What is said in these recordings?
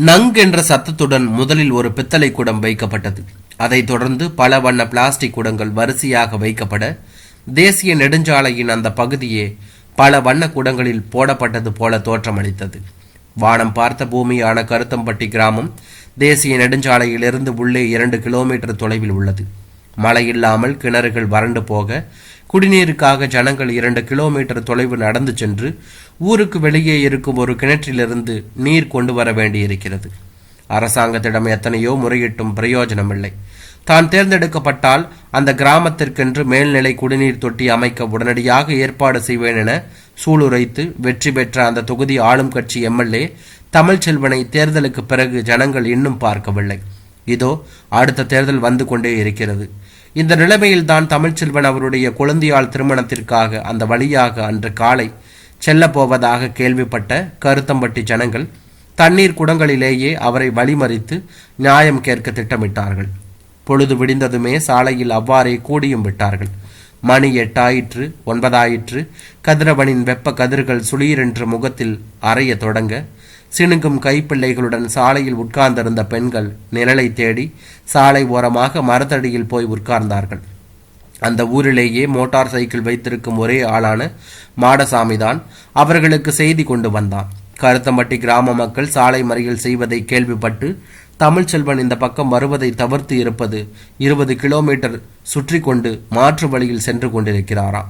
நங் என்ற சத்தத்துடன் முதலில் ஒரு பித்தளை குடம் வைக்கப்பட்டது. அதைத் தொடர்ந்து பல வண்ண பிளாஸ்டிக் குடங்கள் வரிசையாக வைக்கப்பட தேசிய நெடுஞ்சாலையின் அந்த பகுதியே பல வண்ண குடங்களில் போடப்பட்டது போல தோற்றமளித்தது. வானம் பார்த்த பூமியான கருத்தம்பட்டி கிராமம் தேசிய நெடுஞ்சாலையிலிருந்து உள்ளே இரண்டு கிலோமீட்டர் தொலைவில் உள்ளது. மழை இல்லாமல் கிணறுகள் வறண்டு போக குடிநீருக்காக ஜனங்கள் இரண்டு கிலோமீட்டர் தொலைவு நடந்து சென்று ஊருக்கு வெளியே இருக்கும் ஒரு கிணற்றிலிருந்து நீர் கொண்டு வர வேண்டியிருக்கிறது. அரசாங்கத்திடம் எத்தனையோ முறையிட்டும் பிரயோஜனமில்லை. தான் தேர்ந்தெடுக்கப்பட்டால் அந்த கிராமத்திற்கென்று மேல்நிலை குடிநீர் தொட்டி அமைக்க உடனடியாக ஏற்பாடு செய்வேன் என சூளுரைத்து வெற்றி பெற்ற அந்த தொகுதி ஆளும் கட்சி எம்எல்ஏ தமிழ்ச்செல்வனை தேர்தலுக்கு பிறகு ஜனங்கள் இன்னும் பார்க்கவில்லை. இதோ அடுத்த தேர்தல் வந்து கொண்டே இருக்கிறது. இந்த நிலைமையில் தான் தமிழ்ச்செல்வன் அவருடைய குழந்தையாள் திருமணத்திற்காக அந்த வழியாக அன்று காலை செல்லப் போவதாக கேள்விப்பட்ட கருத்தம்பட்டி ஜனங்கள் தண்ணீர் குடங்களிலேயே அவரை வழிமறித்து நியாயம் கேட்க திட்டமிட்டார்கள். பொழுது விடிந்ததுமே சாலையில் அவ்வாறே கூடியும் விட்டார்கள். மணி எட்டாயிற்று ஒன்பதாயிற்று கதிரவனின் வெப்ப கதிர்கள் சுளீரென்று முகத்தில் அறைய தொடங்க சிணுங்கும் கைப்பிள்ளைகளுடன் சாலையில் உட்கார்ந்திருந்த பெண்கள் நிழலை தேடி சாலை ஓரமாக மரத்தடியில் போய் உட்கார்ந்தார்கள். அந்த ஊரிலேயே மோட்டார் சைக்கிள் வைத்திருக்கும் ஒரே ஆளான மாடசாமிதான் அவர்களுக்கு செய்தி கொண்டு வந்தான். கருத்தம்பட்டி கிராம மக்கள் சாலை மறியல் செய்வதை கேள்விப்பட்டு தமிழ்ச்செல்வன் இந்த பக்கம் வருவதை தவிர்த்து இருப்பது இருபது கிலோமீட்டர் சுற்றி கொண்டு மாற்று வழியில் சென்று கொண்டிருக்கிறாராம்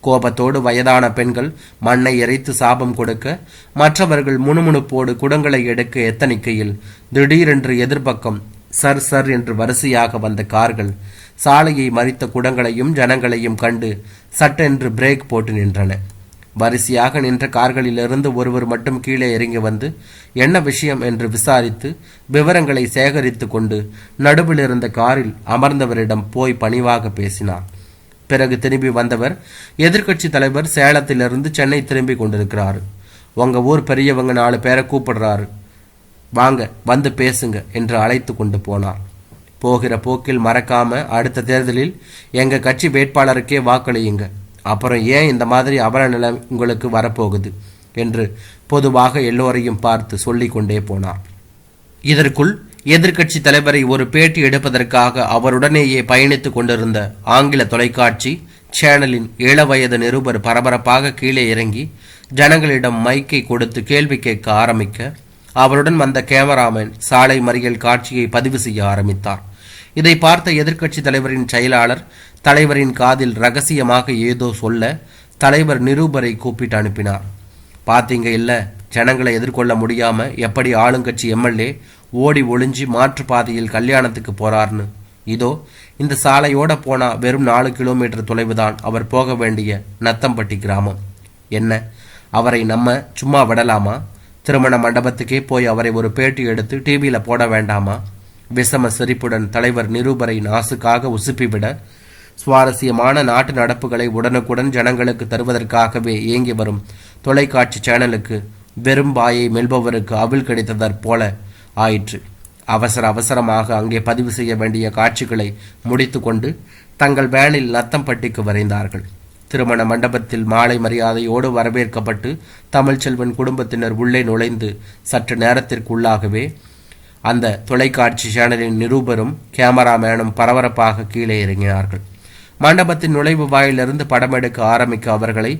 கோபத்தோடு வயதான பெண்கள் மண்ணை எரித்து சாபம் கொடுக்க மற்றவர்கள் முணுமுணுப்போடு குடங்களை எடுக்க எத்தனிக்கையில் திடீரென்று எதிர்பக்கம் சர் சர் என்று வரிசையாக வந்த கார்கள் சாலையை மறித்த குடங்களையும் ஜனங்களையும் கண்டு சட்டென்று பிரேக் போட்டு நின்றன. வரிசையாக நின்ற கார்களிலிருந்து ஒருவர் மட்டும் கீழே இறங்கி வந்து என்ன விஷயம்? என்று விசாரித்து விவரங்களை சேகரித்து கொண்டு நடுவில் இருந்த காரில் அமர்ந்தவரிடம் போய் பணிவாக பேசினார். பிறகு திரும்பி வந்தவர் எதிர்க்கட்சி தலைவர் சேலத்திலிருந்து சென்னை திரும்பி கொண்டிருக்கிறார். உங்க ஊர் பெரியவங்க நாலு பேரை கூப்பிடுறாரு. வாங்க வந்து பேசுங்க என்று அழைத்து கொண்டு போனார். போகிற போக்கில் மறக்காம அடுத்த தேர்தலில் எங்க கட்சி வேட்பாளருக்கே வாக்களியுங்க. அப்புறம் ஏன் இந்த மாதிரி அவல நிலை உங்களுக்கு வரப்போகுது என்று பொதுவாக எல்லோரையும் பார்த்து சொல்லிக்கொண்டே போனார். இதற்குள் எதிர்க்கட்சி தலைவரை ஒரு பேட்டி எடுப்பதற்காக அவருடனேயே பயணித்துக் கொண்டிருந்த ஆங்கில தொலைக்காட்சி சேனலின் இளவயது நிருபர் பரபரப்பாக கீழே இறங்கி ஜனங்களிடம் மைக்கை கொடுத்து கேள்வி கேட்க ஆரம்பிக்க அவருடன் வந்த கேமராமேன் சாலை மறியல் காட்சியை பதிவு செய்ய ஆரம்பித்தார். இதை பார்த்த எதிர்க்கட்சி தலைவரின் செயலாளர் தலைவரின் காதில் ரகசியமாக ஏதோ சொல்ல தலைவர் நிருபரை கூப்பிட்டு அனுப்பினார். பார்த்தீங்க இல்ல ஜனங்களை எதிர்கொள்ள முடியாம எப்படி ஆளுங்கட்சி எம்எல்ஏ ஓடி ஒளிஞ்சி மாற்று பாதையில் கல்யாணத்துக்கு போறார்னு. இதோ இந்த சாலையோட போனா வெறும் நாலு கிலோமீட்டர் தொலைவு தான் அவர் போக வேண்டிய நத்தம்பட்டி கிராமம். என்ன? அவரை நம்ம சும்மா விடலாமா? திருமண மண்டபத்துக்கே போய் அவரை ஒரு பேட்டி எடுத்து டிவியில் போட வேண்டாமா? விஷம சிரிப்புடன் தலைவர் நிருபரை நாசுக்காக உசுப்பிவிட சுவாரஸ்யமான நாட்டு நடப்புகளை உடனுக்குடன் ஜனங்களுக்கு தருவதற்காகவே இயங்கி வரும் தொலைக்காட்சி சேனலுக்கு வெறும் பாயை மெல்பவருக்கு அவில் கிடைத்ததற் போல ஆயிற்று. அவசர அவசரமாக அங்கே பதிவு செய்ய வேண்டிய காட்சிகளை முடித்துக்கொண்டு தங்கள் வேனில் நத்தம்பட்டிக்கு வரைந்தார்கள். திருமண மண்டபத்தில் மாலை மரியாதையோடு வரவேற்கப்பட்டு தமிழ்ச்செல்வன் குடும்பத்தினர் உள்ளே நுழைந்து சற்று நேரத்திற்குள்ளாகவே அந்த தொலைக்காட்சி சேனலின் நிருபரும் கேமராமேனும் பரபரப்பாக கீழே இறங்கினார்கள். மண்டபத்தின் நுழைவு வாயிலிருந்து படம் எடுக்க ஆரம்பிக்க அவர்களை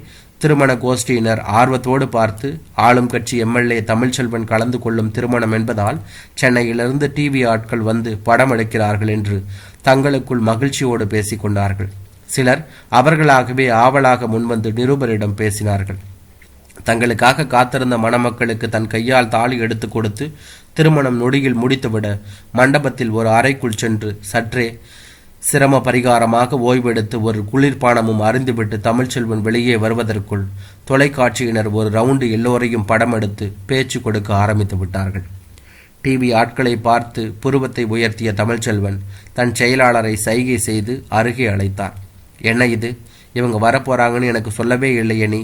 திருமண கோஷ்டியினர் ஆர்வத்தோடு பார்த்து ஆளும் கட்சி எம்எல்ஏ தமிழ்ச்செல்வன் கலந்து கொள்ளும் திருமணம் என்பதால் சென்னையிலிருந்து டிவி ஆட்கள் வந்து படம் எடுக்கிறார்கள் என்று தங்களுக்குள் மகிழ்ச்சியோடு பேசிக்கொண்டார்கள் சிலர் அவர்களாகவே ஆவலாக முன்வந்து நிருபரிடம் பேசினார்கள். தங்களுக்காக காத்திருந்த மணமக்களுக்கு தன் கையால் தாலி எடுத்து கொடுத்து திருமணம் நொடியில் முடித்துவிட மண்டபத்தில் ஒரு அறைக்குள் சென்று சற்றே சிரம பரிகாரமாக ஓய்வெடுத்து ஒரு குளிர்பானமும் அருந்துவிட்டு தமிழ்ச்செல்வன் வெளியே வருவதற்குள் தொலைக்காட்சியினர் ஒரு ரவுண்டு எல்லோரையும் படம் எடுத்து பேச்சு கொடுக்க ஆரம்பித்து விட்டார்கள். டிவி ஆட்களை பார்த்து புருவத்தை உயர்த்திய தமிழ்ச்செல்வன் தன் செயலாளரை சைகை செய்து அருகே அழைத்தார். என்ன இது? இவங்க வரப்போறாங்கன்னு எனக்கு சொல்லவே இல்லையே நீ.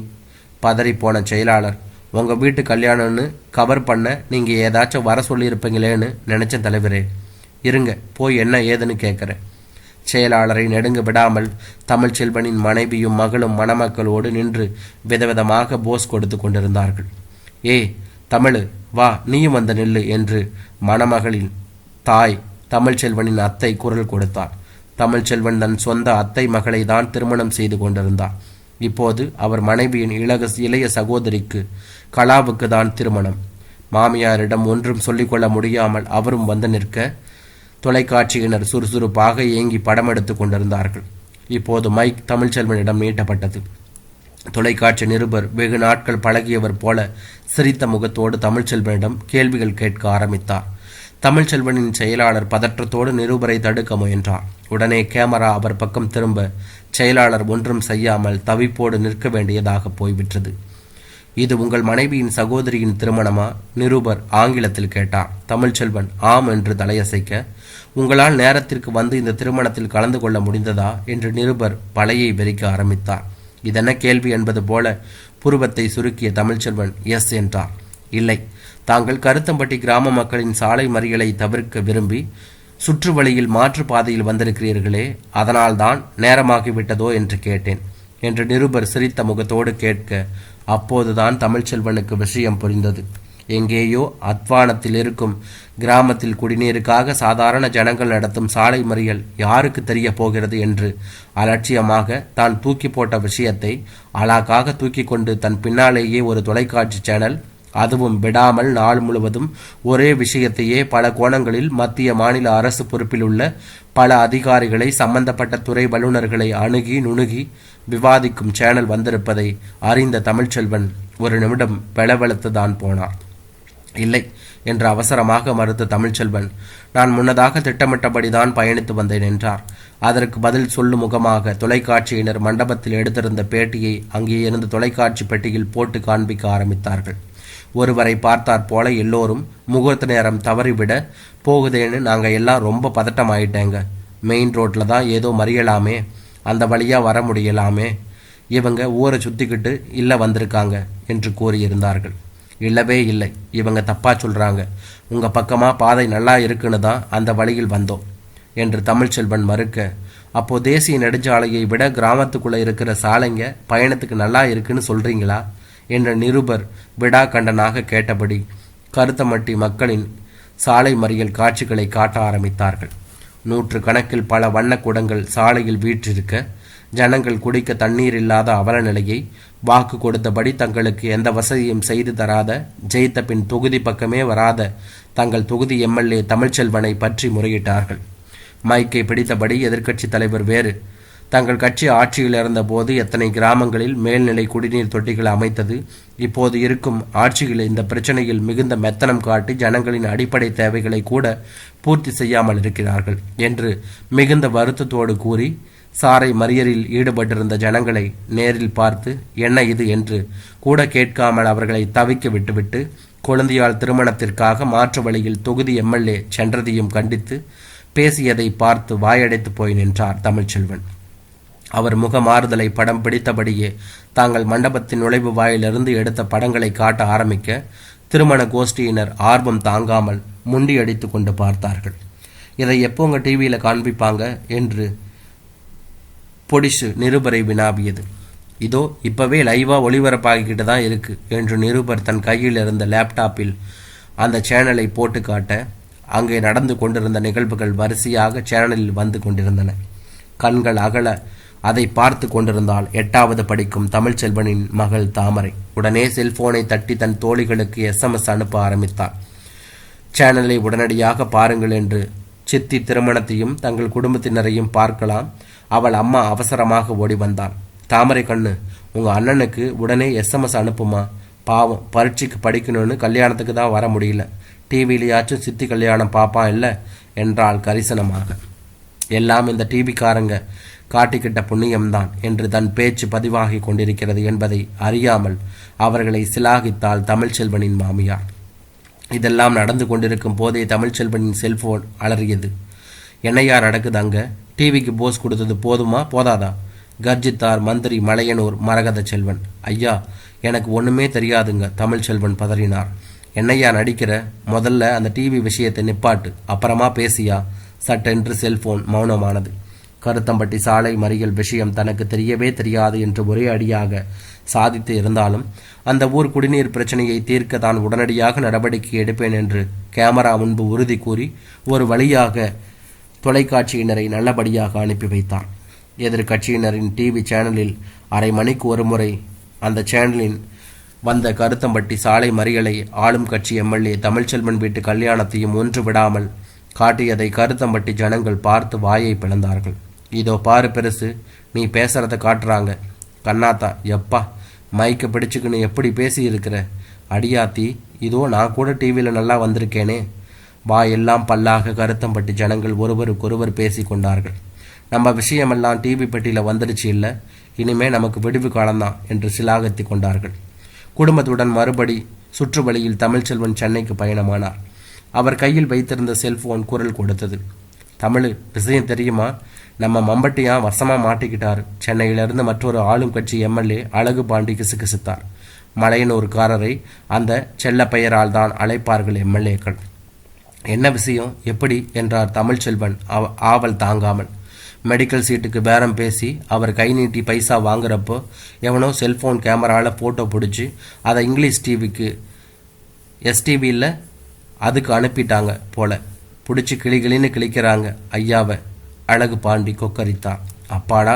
பதறிப்போன செயலாளர் உங்கள் வீட்டு கல்யாணம்னு கவர் பண்ண நீங்கள் ஏதாச்சும் வர சொல்லியிருப்பீங்களேன்னு நினச்ச தலைவரே. இருங்க போய் என்ன ஏதுன்னு கேட்குறேன் செயலாளரை நெடுங்க விடாமல் தமிழ்ச்செல்வனின் மனைவியும் மகளும் மணமக்களோடு நின்று விதவிதமாக போஸ் கொடுத்து கொண்டிருந்தார்கள். ஏ தமிழ் வா நீயும் வந்த நில்லு என்று மணமகளின் தாய் தமிழ்ச்செல்வனின் அத்தை குரல் கொடுத்தார் தமிழ்ச்செல்வன் தன் சொந்த அத்தை மகளை தான் திருமணம் செய்து கொண்டிருந்தார். இப்போது அவர் மனைவியின் இளக இளைய சகோதரிக்கு கலாவுக்கு தான் திருமணம். மாமியாரிடம் ஒன்றும் சொல்லிக்கொள்ள முடியாமல் அவரும் வந்து நிற்க தொலைக்காட்சியினர் சுறுசுறுப்பாக ஏங்கி படம் எடுத்து கொண்டிருந்தார்கள். இப்போது மைக் தமிழ்ச்செல்வனிடம் நீட்டப்பட்டது. தொலைக்காட்சி நிருபர் வெகு நாட்கள் பழகியவர் போல சிரித்த முகத்தோடு தமிழ்ச்செல்வனிடம் கேள்விகள் கேட்க ஆரம்பித்தார். தமிழ்ச்செல்வனின் செயலாளர் பதற்றத்தோடு நிருபரை தடுக்க முயன்றார். உடனே கேமரா அவர் பக்கம் திரும்ப செயலாளர் ஒன்றும் செய்யாமல் தவிப்போடு நிற்க வேண்டியதாக போய்விட்டது. இது உங்கள் மனைவியின் சகோதரியின் திருமணமா? நிருபர் ஆங்கிலத்தில் கேட்டார் தமிழ்ச்செல்வன் ஆம் என்று தலையசைக்க உங்களால் நேரத்திற்கு வந்து இந்த திருமணத்தில் கலந்து கொள்ள முடிந்ததா? என்று நிருபர் பழையை வெறிக்க ஆரம்பித்தார். இதென்ன கேள்வி என்பது போல புருவத்தை சுருக்கிய தமிழ்ச்செல்வன் எஸ் என்றார். இல்லை தாங்கள் கருத்தம்பட்டி கிராம மக்களின் சாலை மறியலை தவிர்க்க விரும்பி சுற்று வழியில் மாற்று பாதையில் வந்திருக்கிறீர்களே அதனால்தான் நேரமாகிவிட்டதோ என்று கேட்டேன் என்று நிருபர் சிரித்த முகத்தோடு கேட்க அப்போதுதான் தமிழ்ச்செல்வனுக்கு விஷயம் புரிந்தது. எங்கேயோ அத்வானத்தில் இருக்கும் கிராமத்தில் குடிநீருக்காக சாதாரண ஜனங்கள் நடத்தும் சாலை மறியல் யாருக்கு தெரிய போகிறது என்று அலட்சியமாக தான் தூக்கி போட்ட விஷயத்தை அலாக்காக தூக்கி கொண்டு தன் பின்னாலேயே ஒரு தொலைக்காட்சி சேனல் அதுவும் விடாமல் நாள் முழுவதும் ஒரே விஷயத்தையே பல கோணங்களில் மத்திய மாநில அரசு பொறுப்பில் உள்ள பல அதிகாரிகளை சம்பந்தப்பட்ட துறை வல்லுநர்களை அணுகி நுணுகி விவாதிக்கும் சேனல் வந்திருப்பதை அறிந்த தமிழ்ச்செல்வன் ஒரு நிமிடம் வெளவெளுத்துதான் போனார். இல்லை என்று அவசரமாக மறுத்த தமிழ்ச்செல்வன் நான் முன்னதாக திட்டமிட்டபடிதான் பயணித்து வந்தேன் என்றார். அதற்கு பதில் சொல்லும் முகமாக தொலைக்காட்சியினர் மண்டபத்தில் எடுத்திருந்த பேட்டியை அங்கே இருந்து தொலைக்காட்சி பெட்டியில் போட்டு காண்பிக்க ஆரம்பித்தார்கள். ஒருவரை பார்த்தார் போல எல்லோரும் முகூர்த்த நேரம் தவறிவிட போகுதேன்னு நாங்கள் எல்லாம் ரொம்ப பதட்டமாயிட்டேங்க. மெயின் ரோட்டில் தான் ஏதோ மறியலாமே அந்த வழியாக வர முடியலாமே. இவங்க ஊரை சுற்றிக்கிட்டு இல்லை வந்திருக்காங்க என்று கூறியிருந்தார்கள். இல்லவே இல்லை. இவங்க தப்பா சொல்கிறாங்க உங்கள் பக்கமாக பாதை நல்லா இருக்குன்னு தான் அந்த வழியில் வந்தோம் என்று தமிழ்ச்செல்வன் மறுக்க அப்போ தேசிய நெடுஞ்சாலையை விட கிராமத்துக்குள்ளே இருக்கிற சாலைங்க பயணத்துக்கு நல்லா இருக்குன்னு சொல்கிறீங்களா என்ற நிருபர் விடா கண்டனாக கேட்டபடி கருத்தமட்டி மக்களின் சாலை மறியல் காட்சிகளை காட்ட ஆரம்பித்தார்கள். நூற்று கணக்கில் பல வண்ணக் குடங்கள் சாலையில் வீற்றிருக்க ஜனங்கள் குடிக்க தண்ணீர் இல்லாத அவல நிலையை வாக்கு கொடுத்தபடி தங்களுக்கு எந்த வசதியும் செய்து தராத ஜெயித்த பின் தொகுதி பக்கமே வராத தங்கள் தொகுதி எம்எல்ஏ தமிழ்ச்செல்வனை பற்றி முறையிட்டார்கள். மைக்கை பிடித்தபடி எதிர்க்கட்சி தலைவர் வேறு. தங்கள் கட்சி ஆட்சியில் இருந்தபோது எத்தனை கிராமங்களில் மேல்நிலை குடிநீர் தொட்டிகள் அமைத்தது இப்போது இருக்கும் ஆட்சியில் இந்த பிரச்சனையில் மிகுந்த மெத்தனம் காட்டி ஜனங்களின் அடிப்படை தேவைகளை கூட பூர்த்தி செய்யாமல் இருக்கிறார்கள் என்று மிகுந்த வருத்தத்தோடு கூறி சாரை மறியலில் ஈடுபட்டிருந்த ஜனங்களை நேரில் பார்த்து என்ன இது? என்று கூட கேட்காமல் அவர்களை தவிக்க விட்டுவிட்டு குழந்தையால் திருமணத்திற்காக மாற்று வழியில் தொகுதி எம்எல்ஏ சென்றதையும் கண்டித்து பேசியதை பார்த்து வாயடைத்து போய் நின்றார் தமிழ்ச்செல்வன். அவர் முகமாறுதலை படம் பிடித்தபடியே தாங்கள் மண்டபத்தின் நுழைவு வாயிலிருந்து எடுத்த படங்களை காட்ட ஆரம்பிக்க திருமண கோஷ்டியினர் ஆர்வம் தாங்காமல் முண்டியடித்து கொண்டு பார்த்தார்கள். இதை எப்போ உங்கள் டிவியில் காண்பிப்பாங்க? என்று பொடிசு நிருபரை வினாவியது. இதோ இப்பவே லைவாக ஒளிபரப்பாகிக்கிட்டு தான் இருக்கு என்று நிருபர் தன் கையில் இருந்த லேப்டாப்பில் அந்த சேனலை போட்டு காட்ட அங்கே நடந்து கொண்டிருந்த நிகழ்வுகள் வரிசையாக சேனலில் வந்து கொண்டிருந்தன. கண்கள் அகல அதை பார்த்து கொண்டிருந்தால் எட்டாவது படிக்கும் தமிழ்ச்செல்வனின் மகள் தாமரை. உடனே செல்போனை தட்டி தன் தோழிகளுக்கு எஸ்எம்எஸ் அனுப்ப ஆரம்பித்தார் சேனலை உடனடியாக பாருங்கள் என்று சித்தி திருமணத்தையும் தங்கள் குடும்பத்தினரையும் பார்க்கலாம். அவள் அம்மா அவசரமாக ஓடி வந்தாள். தாமரை கண்ணு உங்கள் அண்ணனுக்கு உடனே எஸ்எம்எஸ் அனுப்புமா? பாவம் பரீட்சைக்கு படிக்கணும்னு கல்யாணத்துக்கு தான் வர முடியல. டிவிலையாச்சும் சித்தி கல்யாணம் பார்ப்பான் இல்லை? என்றாள் கரிசனமாக. எல்லாம் இந்த டிவிக்காரங்க காட்டிக்கிட்ட புண்ணியம்தான் என்று தன் பேச்சு பதிவாகி கொண்டிருக்கிறது என்பதை அறியாமல் அவர்களை சிலாகித்தாள் தமிழ்ச்செல்வனின் மாமியார். இதெல்லாம் நடந்து கொண்டிருக்கும் போதே தமிழ்ச்செல்வனின் செல்போன் அலறியது. என்னையா நடக்குது அங்கே? டிவிக்கு போஸ் கொடுத்தது போதுமா? போதாதா? கர்ஜித்தார் மந்திரி மலையனூர் மரகத செல்வன். ஐயா எனக்கு ஒன்றுமே தெரியாதுங்க தமிழ்ச்செல்வன் பதறினார். என்னையா நடிக்கிற? முதல்ல அந்த டிவி விஷயத்தை நிப்பாட்டு அப்புறமா பேசியா? சட்டென்று செல்போன் மௌனமானது. கருத்தம்பட்டி சாலை மறியல் விஷயம் தனக்கு தெரியவே தெரியாது என்று ஒரே அடியாக சாதித்து இருந்தாலும் அந்த ஊர் குடிநீர் பிரச்சனையை தீர்க்க தான் உடனடியாக நடவடிக்கை எடுப்பேன் என்று கேமரா முன்பு உறுதி கூறி ஒரு வழியாக தொலைக்காட்சியினரை நல்லபடியாக அனுப்பி வைத்தார் எதிர்கட்சியினரின் டிவி சேனலில் அரை மணிக்கு ஒரு முறை அந்த சேனலின் வந்த கருத்தம்பட்டி சாலை மறியலை ஆளும் கட்சி எம்எல்ஏ தமிழ்ச்செல்வன் வீட்டு கல்யாணத்தையும் ஒன்று விடாமல் காட்டியதை கருத்தம்பட்டி ஜனங்கள் பார்த்து வாயை பிளந்தார்கள். இதோ பாரு பெருசு நீ பேசுகிறத காட்டுறாங்க. கண்ணாத்தா எப்பா மைக்கை பிடிச்சுக்கின்னு எப்படி பேசியிருக்கிற? அடியாத்தி இதோ நான் கூட டிவியில் நல்லா வந்திருக்கேனே. வாயெல்லாம் பல்லாக கருத்தம்பட்டு ஜனங்கள் ஒருவருக்கொருவர் பேசி கொண்டார்கள். நம்ம விஷயமெல்லாம் டிவி பெட்டியில் வந்துடுச்சு இல்லை? இனிமே நமக்கு விடுவு காலம்தான் என்று சிலாகத்தி கொண்டார்கள். குடும்பத்துடன் மறுபடி சுற்று வழியில் தமிழ்ச்செல்வன் சென்னைக்கு பயணமானார். அவர் கையில் வைத்திருந்த செல்போன் குரல் கொடுத்தது. தமிழ் விஷயம் தெரியுமா? நம்ம மம்பட்டியான் வசமாக மாட்டிக்கிட்டார். சென்னையிலிருந்து மற்றொரு ஆளும் கட்சி எம்எல்ஏ அழகு பாண்டி கிசுகிசுத்தார். மலையனூர்காரரை அந்த செல்ல பெயரால் தான் அழைப்பார்கள் எம்எல்ஏக்கள். என்ன விஷயம்? எப்படி? என்றார் தமிழ்ச்செல்வன் அவ ஆவல் தாங்காமல். மெடிக்கல் சீட்டுக்கு பேரம் பேசி அவர் கை நீட்டி பைசா வாங்குறப்போ எவனோ செல்ஃபோன் கேமராவில் ஃபோட்டோ பிடிச்சி அதை இங்கிலீஷ் டிவிக்கு எஸ்டிவியில் அதுக்கு அனுப்பிட்டாங்க போல. பிடிச்சி கிளிகளின்னு கிளிக்கிறாங்க. ஐயாவை அழகு பாண்டி கொக்கரித்தான் அப்பாடா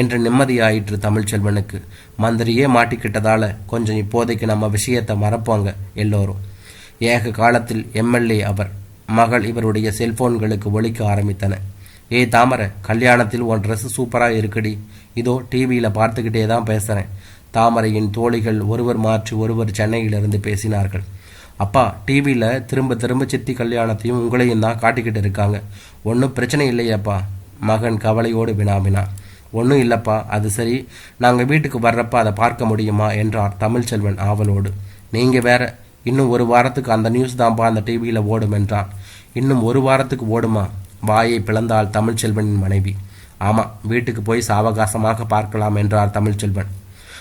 என்று நிம்மதியாயிற்று தமிழ்ச்செல்வனுக்கு மந்திரியே மாட்டிக்கிட்டதால கொஞ்சம் இப்போதைக்கு நம்ம விஷயத்தை மறப்போங்க எல்லோரும். ஏக காலத்தில் எம்எல்ஏ அவர் மகள் இவருடைய செல்போன்களுக்கு ஒழிக்க ஆரம்பித்தன. ஏய் தாமரை கல்யாணத்தில் உன் ட்ரெஸ் சூப்பராக இருக்குடி. இதோ டிவியில் பார்த்துக்கிட்டே தான் பேசுகிறேன் தாமரையின் தோழிகள் ஒருவர் மாற்றி ஒருவர் சென்னையிலிருந்து பேசினார்கள். அப்பா டிவியில் திரும்ப திரும்ப சித்தி கல்யாணத்தையும் உங்களையும் தான் காட்டிக்கிட்டு இருக்காங்க. ஒன்றும் பிரச்சனை இல்லையாப்பா. மகன் கவலையோடு வினாவினான். ஒன்றும் இல்லைப்பா அது சரி. நாங்கள் வீட்டுக்கு வர்றப்ப அதை பார்க்க முடியுமா? என்றார் தமிழ்ச்செல்வன் ஆவலோடு. நீங்கள் வேற இன்னும் ஒரு வாரத்துக்கு அந்த நியூஸ் தான்ப்பா அந்த டிவியில் ஓடும் என்றான். இன்னும் ஒரு வாரத்துக்கு ஓடுமா? வாயை பிளந்தாள் தமிழ்ச்செல்வனின் மனைவி. ஆமாம் வீட்டுக்கு போய் சாவகாசமாக பார்க்கலாம் என்றார் தமிழ்ச்செல்வன்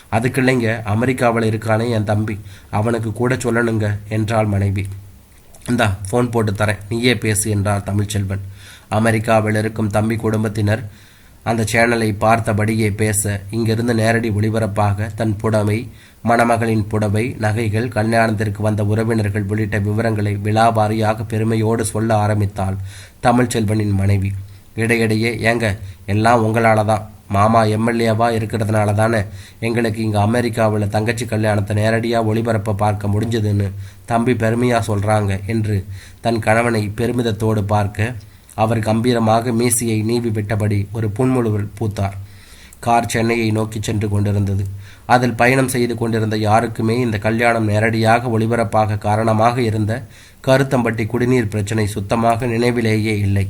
அதுக்கு இல்லைங்க அமெரிக்காவில் இருக்கானே என் தம்பி. அவனுக்கு கூட சொல்லணுங்க என்றாள் மனைவி. இந்தா ஃபோன் போட்டு தரேன். நீயே பேசு என்றார் தமிழ்ச்செல்வன். அமெரிக்காவில் இருக்கும் தம்பி குடும்பத்தினர் அந்த சேனலை பார்த்தபடியே பேச இங்கிருந்து நேரடி ஒளிபரப்பாக தன் புடவை மணமகளின் புடவை நகைகள் கல்யாணத்திற்கு வந்த உறவினர்கள் உள்ளிட்ட விவரங்களை விழாவாரியாக பெருமையோடு சொல்ல ஆரம்பித்தாள் தமிழ்ச்செல்வனின் மனைவி. இடையிடையே ஏங்க எல்லாம் உங்களால தான் மாமா எம்எல்ஏவாக இருக்கிறதுனால தானே எங்களுக்கு இங்கே அமெரிக்காவில் தங்கச்சி கல்யாணத்தை நேரடியாக ஒளிபரப்ப பார்க்க முடிஞ்சதுன்னு தம்பி பெருமையாக சொல்கிறாங்க என்று தன் கணவனை பெருமிதத்தோடு பார்க்க அவர் கம்பீரமாக மீசியை நீவி விட்டபடி ஒரு புன்முழுவல் பூத்தார். கார் சென்னையை நோக்கி சென்று கொண்டிருந்தது. அதில் பயணம் செய்து கொண்டிருந்த யாருக்குமே இந்த கல்யாணம் நேரடியாக ஒளிபரப்பாக காரணமாக இருந்த கருத்தம்பட்டி குடிநீர் பிரச்சனை சுத்தமாக நினைவிலேயே இல்லை.